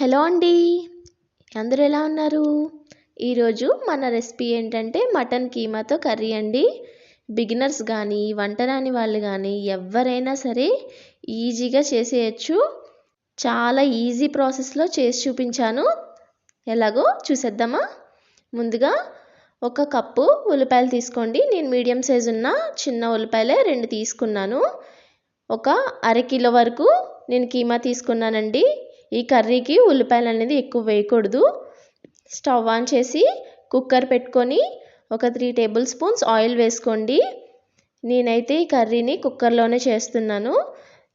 Hello అండి. అందరూ ఎలా ఉన్నారు? ఈరోజు మన రెసిపీ ఏంటంటే మటన్ కీమాతో కర్రీ అండి. బిగినర్స్ కానీ వంట రాని వాళ్ళు కానీ ఎవరైనా సరే ఈజీగా చేసేయచ్చు. చాలా ఈజీ ప్రాసెస్లో చేసి చూపించాను. ఎలాగో చూసేద్దామా? ముందుగా ఒక కప్పు ఉల్లిపాయలు తీసుకోండి. నేను మీడియం సైజు ఉన్న చిన్న ఉల్లిపాయలే రెండు తీసుకున్నాను. ఒక అర కిలో వరకు నేను కీమా తీసుకున్నానండి. ఈ కర్రీకి ఉల్లిపాయలు అనేది ఎక్కువ వేయకూడదు. స్టవ్ ఆన్ చేసి కుక్కర్ పెట్టుకొని ఒక త్రీ టేబుల్ స్పూన్స్ ఆయిల్ వేసుకోండి. నేనైతే ఈ కర్రీని కుక్కర్లోనే చేస్తున్నాను.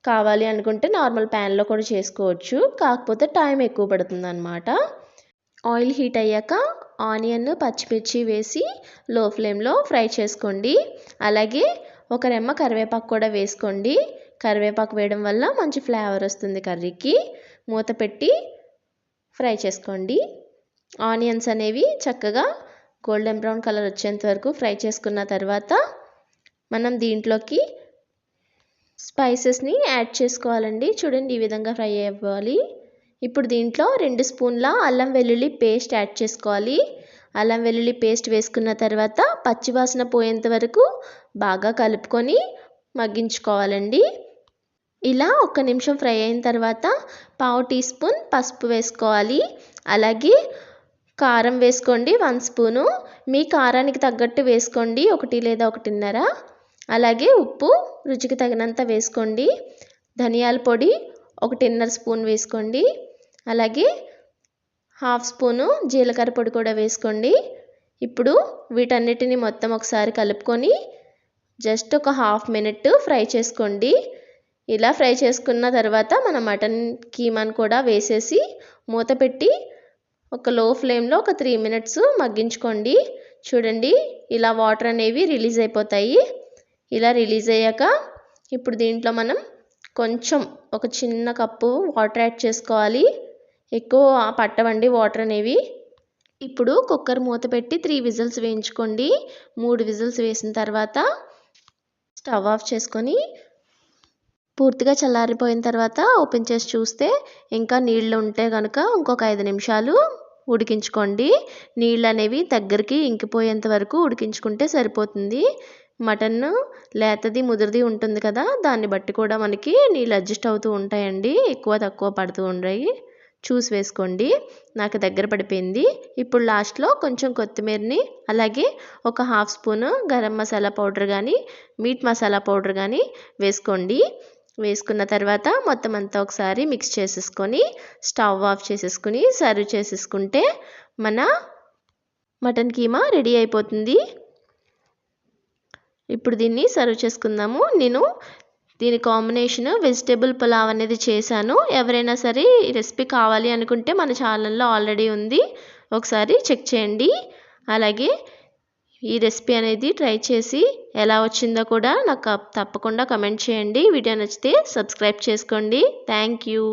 కావాలి అనుకుంటే నార్మల్ ప్యాన్లో కూడా చేసుకోవచ్చు. కాకపోతే టైం ఎక్కువ పడుతుంది అనమాట ఆయిల్ హీట్ అయ్యాక ఆనియన్ పచ్చిమిర్చి వేసి లో ఫ్లేమ్లో ఫ్రై చేసుకోండి. అలాగే ఒక రెమ్మ కరివేపాకు కూడా వేసుకోండి. కరివేపాకు వేయడం వల్ల మంచి ఫ్లేవర్ వస్తుంది కర్రీకి. మూత పెట్టి ఫ్రై చేసుకోండి. ఆనియన్స్ అనేవి చక్కగా గోల్డెన్ బ్రౌన్ కలర్ వచ్చేంత వరకు ఫ్రై చేసుకున్న తర్వాత మనం దీంట్లోకి స్పైసెస్ని యాడ్ చేసుకోవాలండి. చూడండి ఈ విధంగా ఫ్రై అవ్వాలి. ఇప్పుడు దీంట్లో రెండు స్పూన్ల అల్లం వెల్లుల్లి పేస్ట్ యాడ్ చేసుకోవాలి. అల్లం వెల్లుల్లి పేస్ట్ వేసుకున్న తర్వాత పచ్చివాసన పోయేంత వరకు బాగా కలుపుకొని మగ్గించుకోవాలండి. ఇలా ఒక్క నిమిషం ఫ్రై అయిన తర్వాత పావు టీ స్పూన్ పసుపు వేసుకోవాలి. అలాగే కారం వేసుకోండి వన్ స్పూను. మీ కారానికి తగ్గట్టు వేసుకోండి ఒకటి లేదా ఒకటిన్నర. అలాగే ఉప్పు రుచికి తగినంత వేసుకోండి. ధనియాల పొడి ఒకటిన్నర స్పూన్ వేసుకోండి. అలాగే హాఫ్ స్పూను జీలకర్ర పొడి కూడా వేసుకోండి. ఇప్పుడు వీటన్నిటిని మొత్తం ఒకసారి కలుపుకొని జస్ట్ ఒక హాఫ్ మినిట్ ఫ్రై చేసుకోండి. ఇలా ఫ్రై చేసుకున్న తర్వాత మన మటన్ కీమాను కూడా వేసేసి మూత పెట్టి ఒక లో ఫ్లేమ్లో ఒక త్రీ మినిట్స్ మగ్గించుకోండి. చూడండి ఇలా వాటర్ అనేవి రిలీజ్ అయిపోతాయి. ఇలా రిలీజ్ అయ్యాక ఇప్పుడు దీంట్లో మనం కొంచెం ఒక చిన్న కప్పు వాటర్ యాడ్ చేసుకోవాలి. ఎక్కువ పట్టవండి వాటర్ అనేవి. ఇప్పుడు కుక్కర్ మూత పెట్టి త్రీ విజిల్స్ వేయించుకోండి. మూడు విజిల్స్ వేసిన తర్వాత స్టవ్ ఆఫ్ చేసుకొని పూర్తిగా చల్లారిపోయిన తర్వాత ఓపెన్ చేసి చూస్తే ఇంకా నీళ్ళు ఉంటే కనుక ఇంకొక ఐదు నిమిషాలు ఉడికించుకోండి. నీళ్ళు అనేవి దగ్గరికి ఇంకిపోయేంత వరకు ఉడికించుకుంటే సరిపోతుంది. మటన్ లేతది ముదిరిది ఉంటుంది కదా దాన్ని బట్టి కూడా మనకి నీళ్ళు అడ్జస్ట్ అవుతూ ఉంటాయండి. ఎక్కువ తక్కువ పడుతూ ఉంటాయి చూసి వేసుకోండి. నాకు దగ్గర పడిపోయింది. ఇప్పుడు లాస్ట్లో కొంచెం కొత్తిమీరని అలాగే ఒక half spoon garam masala powder కానీ మీట్ మసాలా పౌడర్ కానీ వేసుకోండి. వేసుకున్న తర్వాత మొత్తం అంతా ఒకసారి మిక్స్ చేసేసుకొని స్టవ్ ఆఫ్ చేసేసుకుని సర్వ్ చేసేసుకుంటే మన మటన్ కీమా రెడీ అయిపోతుంది. ఇప్పుడు దీన్ని సర్వ్ చేసుకుందాము. నేను దీని కాంబినేషన్ వెజిటేబుల్ పులావ్ అనేది చేశాను. ఎవరైనా సరే ఈ రెసిపీ కావాలి అనుకుంటే మన ఛానల్లో ఆల్రెడీ ఉంది. ఒకసారి చెక్ చేయండి. అలాగే ఈ రెసిపీ అనేది ట్రై చేసి ఎలా వచ్చిందో కూడా నాకు తప్పకుండా కమెంట్ చేయండి. వీడియో నచ్చితే సబ్స్క్రైబ్ చేసుకోండి. Thank you.